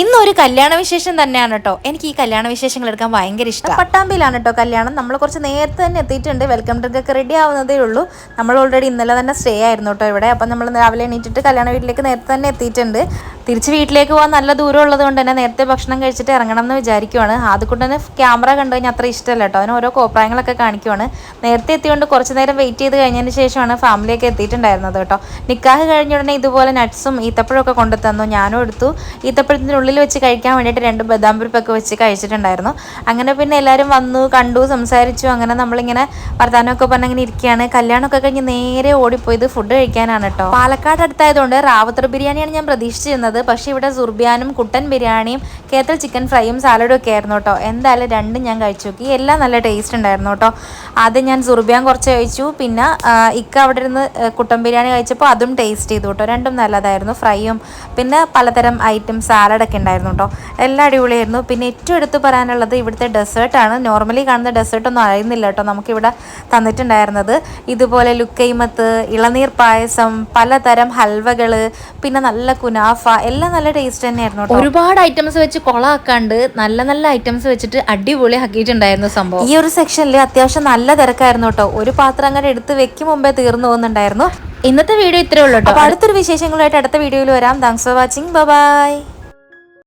ഇന്നൊരു കല്യാണ വിശേഷം തന്നെയാണ് കേട്ടോ എനിക്ക് ഈ കല്യാണ വിശേഷങ്ങൾ എടുക്കാൻ ഭയങ്കര ഇഷ്ടം പട്ടാമ്പിയിലാണ് കേട്ടോ കല്യാണം. നമ്മൾ കുറച്ച് നേരത്തെ തന്നെ എത്തിയിട്ടുണ്ട്. വെൽക്കം ഡ്രിങ്ക് ഒക്കെ റെഡി ആവുന്നതേ ഉള്ളൂ. നമ്മൾ ഓൾറെഡി ഇന്നലെ തന്നെ സ്റ്റേ ആയിരുന്നു കേട്ടോ ഇവിടെ. അപ്പം നമ്മൾ രാവിലെ എണീറ്റിട്ട് കല്യാണ വീട്ടിലേക്ക് നേരത്തെ തന്നെ എത്തിയിട്ടുണ്ട്. തിരിച്ച് വീട്ടിലേക്ക് പോകാൻ നല്ല ദൂരം ഉള്ളത് കൊണ്ട് തന്നെ നേരത്തെ ഭക്ഷണം കഴിച്ചിട്ട് ഇറങ്ങണം എന്ന് വിചാരിക്കുവാണ്. അതുകൊണ്ട് തന്നെ ക്യാമറ കണ്ടു കഴിഞ്ഞാൽ അത്ര ഇഷ്ടമല്ല കേട്ടോ അതിന് ഓരോ കോപ്രായങ്ങളൊക്കെ കാണിക്കുവാണ്. നേരത്തെ എത്തിയോണ്ട് കുറച്ച് നേരം വെയിറ്റ് ചെയ്ത് കഴിഞ്ഞതിന് ശേഷമാണ് ഫാമിലിയൊക്കെ എത്തിയിട്ടുണ്ടായിരുന്നത് കേട്ടോ നിക്കാഹ് കഴിഞ്ഞ ഉടനെ ഇതുപോലെ നട്ട്സും ഈത്തപ്പഴമൊക്കെ കൊണ്ടു തന്നു ഞാനും എടുത്തു. ഈത്തപ്പഴത്തിനുള്ളിൽ വെച്ച് കഴിക്കാൻ വേണ്ടിയിട്ട് രണ്ട് ബദാം പരിപ്പൊക്കെ വെച്ച് കഴിച്ചിട്ടുണ്ടായിരുന്നു. അങ്ങനെ പിന്നെ എല്ലാവരും വന്നു കണ്ടു സംസാരിച്ചു. അങ്ങനെ നമ്മളിങ്ങനെ വർത്താനമൊക്കെ പറഞ്ഞ് അങ്ങനെ ഇരിക്കുകയാണ്. കല്യാണമൊക്കെ കഴിഞ്ഞ് നേരെ ഓടിപ്പോയത് ഫുഡ് കഴിക്കാനാണ് കേട്ടോ പാലക്കാട് അടുത്തായതുകൊണ്ട് റാവത്തർ ബിരിയാണിയാണ് ഞാൻ പ്രതീക്ഷിച്ചിരുന്നത്. പക്ഷേ ഇവിടെ സുർബിയാനും കുട്ടൻ ബിരിയാണിയും കേത്തൽ ചിക്കൻ ഫ്രൈയും സാലഡും ഒക്കെ ആയിരുന്നു കേട്ടോ എന്തായാലും രണ്ടും ഞാൻ കഴിച്ചു നോക്കി. എല്ലാം നല്ല ടേസ്റ്റ് ഉണ്ടായിരുന്നു കേട്ടോ ആദ്യം ഞാൻ സുർബിയാൻ കുറച്ച് കഴിച്ചു. പിന്നെ ഇക്ക അവിടെ ഇരുന്ന് കുട്ടൻ ബിരിയാണി കഴിച്ചപ്പോൾ അതും ടേസ്റ്റ് ചെയ്തു കേട്ടോ രണ്ടും നല്ലതായിരുന്നു. ഫ്രൈയും പിന്നെ പലതരം ഐറ്റം സാലഡൊക്കെ ഉണ്ടായിരുന്നു കേട്ടോ. എല്ലാം അടിപൊളിയായിരുന്നു. പിന്നെ ഏറ്റവും എടുത്ത് പറയാനുള്ളത് ഇവിടുത്തെ ഡെസേർട്ടാണ് നോർമലി കാണുന്ന ഡെസേർട്ടൊന്നും അറിയുന്നില്ല കേട്ടോ നമുക്കിവിടെ തന്നിട്ടുണ്ടായിരുന്നത്. ഇതുപോലെ ലുക്കൈമത്ത് ഇളനീർ പായസം പലതരം ഹൽവകൾ പിന്നെ നല്ല കുനാഫ എല്ലാം നല്ല ടേസ്റ്റ് തന്നെയായിരുന്നു കേട്ടോ. ഒരുപാട് ഐറ്റംസ് വെച്ച് കൊളാക്കാണ്ട് നല്ല നല്ല ഐറ്റംസ് വെച്ചിട്ട് അടിപൊളി ആക്കിയിട്ടുണ്ടായിരുന്നു സംഭവം. ഈ ഒരു സെക്ഷനിൽ അത്യാവശ്യം നല്ല തിരക്കായിരുന്നു കേട്ടോ. ഒരു പാത്രം അങ്ങനെ എടുത്ത് വെക്കും മുമ്പേ തീർന്നു പോകുന്നുണ്ടായിരുന്നു. ഇന്നത്തെ വീഡിയോ ഇത്രേ ഉള്ളൂ കേട്ടോ. അടുത്തൊരു വിശേഷങ്ങളുമായിട്ട് അടുത്ത വീഡിയോയിൽ വരാം. Thanks for watching bye